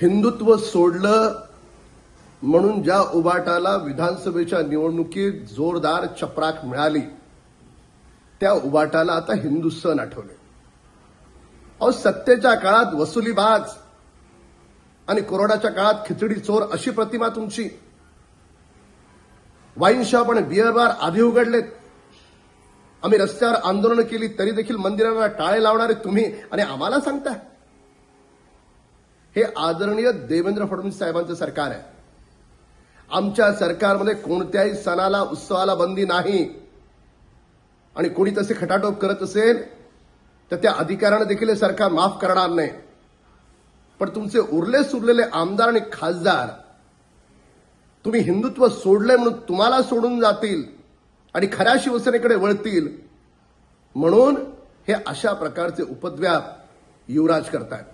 हिंदुत्व सोडलं म्हणून ज्या उबाटाला विधानसभेच्या निवडणुकीत जोरदार चपराक मिळाली त्या उबाटाला आता हिंदू सण आठवले. अहो सत्तेच्या काळात वसुलीबाज आणि कोरोनाच्या काळात खिचडी चोर अशी प्रतिमा तुमची. वाईन शॉप आणि बिअर बार आधी उघडलेत. आम्ही रस्त्यावर आंदोलनं केली तरी देखील मंदिरांना टाळे लावणारे तुम्ही आणि आम्हाला सांगताय. हे आदरणीय देवेंद्र फडणवीस साहेबांचं सरकार आहे. आमच्या सरकारमध्ये कोणत्याही सणाला उत्सवाला बंदी नाही. आणि कोणी तसे खटाटोप करत असेल तर त्या अधिकाऱ्यानं देखील हे सरकार माफ करणार नाही. पण तुमचे उरले सुरलेले आमदार आणि खासदार तुम्ही हिंदुत्व सोडले म्हणून तुम्हाला सोडून जातील आणि खऱ्या शिवसेनेकडे वळतील म्हणून हे अशा प्रकारचे उपद्व्याप युवराज करतात